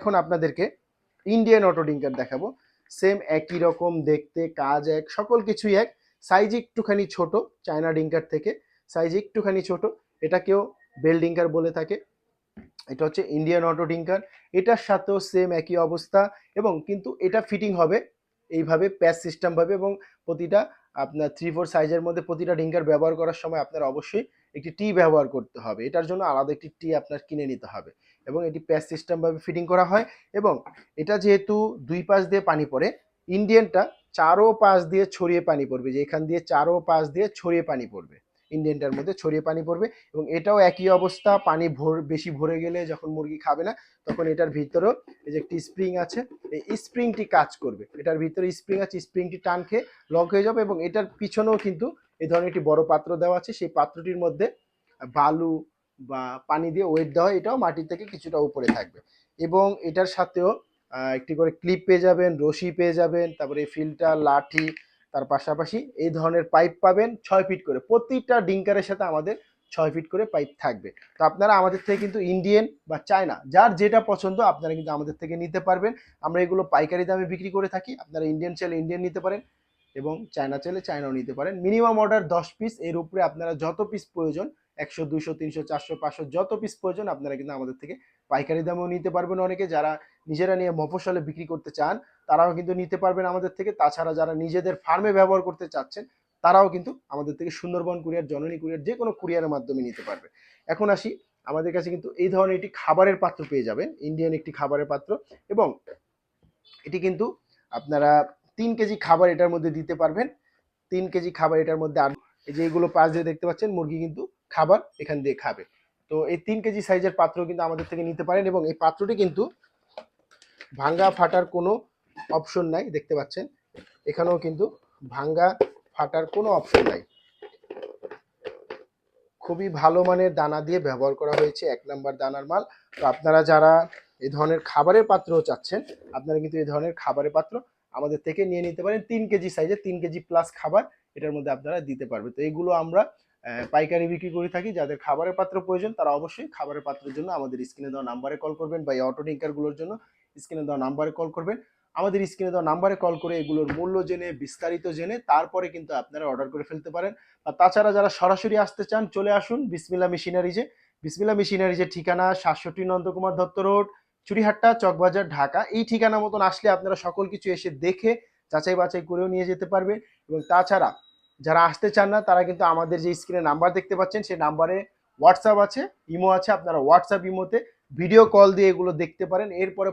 এখন আপনাদেরকে Indian auto ডিঙ্কার দেখাবো। সেম একই রকম দেখতে, কাজ এক, সকল কিছুই এক। সাইজ একটুখানি ছোট চায়না ডিঙ্কার থেকে। সাইজ একটুখানি ছোট, এটাকেও বেল ডিঙ্কার বলে থাকে। এটা হচ্ছে ইন্ডিয়ান অটো ডিঙ্কার এটার সাথেও সেম একই অবস্থা এবং কিন্তু এটা ফিটিং হবে। এইভাবে প্যাচ সিস্টেম ভাবে এবং প্রতিটা আপনার থ্রি ফোর সাইজের মধ্যে প্রতিটা ডিঙ্কার ব্যবহার করার সময় আপনার অবশ্যই একটি টি ব্যবহার করতে হবে। এটার জন্য আলাদা একটি টি আপনার কিনে নিতে হবে এবং এটি প্যাচ সিস্টেমভাবে ফিটিং করা হয় এবং এটা যেহেতু দুই পাশ দিয়ে পানি পড়ে ইন্ডিয়ানটা চারো পাশ দিয়ে ছড়িয়ে পানি পড়বে যে এখান দিয়ে চারো পাশ দিয়ে ছড়িয়ে পানি পড়বে। ইন্ডিয়ানটার মধ্যে ছড়িয়ে পানি পড়বে এবং এটাও একই অবস্থা পানি ভর বেশি ভরে গেলে যখন মুরগি খাবে না তখন এটার ভিতরেও এই যে একটি স্প্রিং আছে এই স্প্রিংটি কাজ করবে। এটার ভিতরে স্প্রিং আছে স্প্রিংটি টান খেয়ে লক হয়ে যাবে এবং এটার পিছনেও কিন্তু এই ধরনের একটি বড় পাত্র দেওয়া আছে। সেই পাত্রটির মধ্যে বালু বা পানি দিয়ে ওয়েট দেওয়া হয়, এটাও মাটির থেকে কিছুটা উপরে থাকবে। এবং এটার সাথেও একটি করে ক্লিপ পেয়ে যাবেন রশি পেয়ে যাবেন তারপরে ফিল্টার লাঠি তার পাশাপাশি এই ধরনের পাইপ পাবেন ছয় ফিট করে। প্রতিটা ডিঙ্কারের সাথে আমাদের ছয় ফিট করে পাইপ থাকবে। তো আপনারা আমাদের থেকে কিন্তু ইন্ডিয়ান বা চায়না যার যেটা পছন্দ আপনারা কিন্তু আমাদের থেকে নিতে পারবেন। আমরা এগুলো পাইকারি দামে বিক্রি করে থাকি। আপনারা ইন্ডিয়ান চাইলে ইন্ডিয়ান নিতে পারেন এবং চায়না চাইলে চায়নাও নিতে পারেন। মিনিমাম অর্ডার দশ পিস এর উপরে আপনারা যত পিস প্রয়োজন, একশো দুশো তিনশো, চারশো, পাঁচশো, যত পিস প্রয়োজন, আপনারা কিন্তু আমাদের থেকে পাইকারি দামেও নিতে পারবেন অনেকে। যারা নিজেরা নিয়ে মফসলে বিক্রি করতে চান, তারাও কিন্তু নিতে পারবেন আমাদের থেকে। তাছাড়া যারা নিজেদের ফার্মে ব্যবহার করতে চাচ্ছেন, তারাও কিন্তু আমাদের থেকে সুন্দরবন কুরিয়ার, জননী কুরিয়ার, যে কোনো কুরিয়ারের মাধ্যমে নিতে পারবে। এখন আসি, আমাদের কাছে কিন্তু এই ধরনের একটি খাবারের পাত্র পেয়ে যাবেন, ইন্ডিয়ান একটি খাবারের পাত্র। এবং এটি কিন্তু আপনারা তিন কেজি খাবার এটার মধ্যে দিতে পারবেন। তিন কেজি খাবার এটার মধ্যে আর এই যে এইগুলো পাশ দিয়ে দেখতে পাচ্ছেন, মুরগি কিন্তু খাবার এখান দিয়ে খাবে। তো এই তিন কেজি সাইজের পাত্র কিন্তু আমাদের থেকে নিতে পারেন এবং এই পাত্রটি কিন্তু ভাঙ্গা ফাটার কোনো অপশন নাই, দেখতে পাচ্ছেন। এখানেও কিন্তু ভাঙ্গা ফাটার কোনো অপশন নাই। খুবই ভালো মানের দানা দিয়ে ব্যবহার করা হয়েছে, এক নাম্বার দানার মাল। তো আপনারা যারা এ ধরনের খাবারের পাত্র চাচ্ছেন, আপনারা কিন্তু এই ধরনের খাবারের পাত্র আমাদের থেকে নিয়ে নিতে পারেন। তিন কেজি সাইজে তিন কেজি প্লাস খাবার এটার মধ্যে আপনারা দিতে পারবেন। তো এগুলো আমরা পাইকারি বিক্রি করে থাকি। যাদের খাবারের পাত্র প্রয়োজন, তারা অবশ্যই খাবারের পাত্রের জন্য আমাদের স্ক্রিনে দেওয়া নাম্বারে কল করবেন বা এই অটো ডিঙ্কারগুলোর জন্য স্ক্রিনে দেওয়া নাম্বারে কল করবেন। আমাদের স্ক্রিনে দেওয়া নাম্বারে কল করে এগুলোর মূল্য জেনে, বিস্তারিত জেনে তারপরে কিন্তু আপনারা অর্ডার করে ফেলতে পারেন। আর তাছাড়া যারা সরাসরি আসতে চান, চলে আসুন বিসমিল্লা মেশিনারিজে। বিসমিল্লা মেশিনারিজের ঠিকানা সাতষট্টি নন্দকুমার দত্ত রোড চুরিহাট্টা চকবাজার, ঢাকা। এই ঠিকানা মতন আসলে আপনারা সকল কিছু এসে দেখে, যাচাই বাছাই করেও নিয়ে যেতে পারবেন। এবং তাছাড়া যারা আসতে চান না, তারা কিন্তু আমাদের যে স্ক্রিনে নাম্বার দেখতে পাচ্ছেন, সেই নাম্বারে হোয়াটসঅ্যাপ আছে, ইমো আছে। আপনারা হোয়াটসঅ্যাপ, ইমোতে ভিডিও কল দিয়ে এগুলো দেখতে পারেন। এরপরে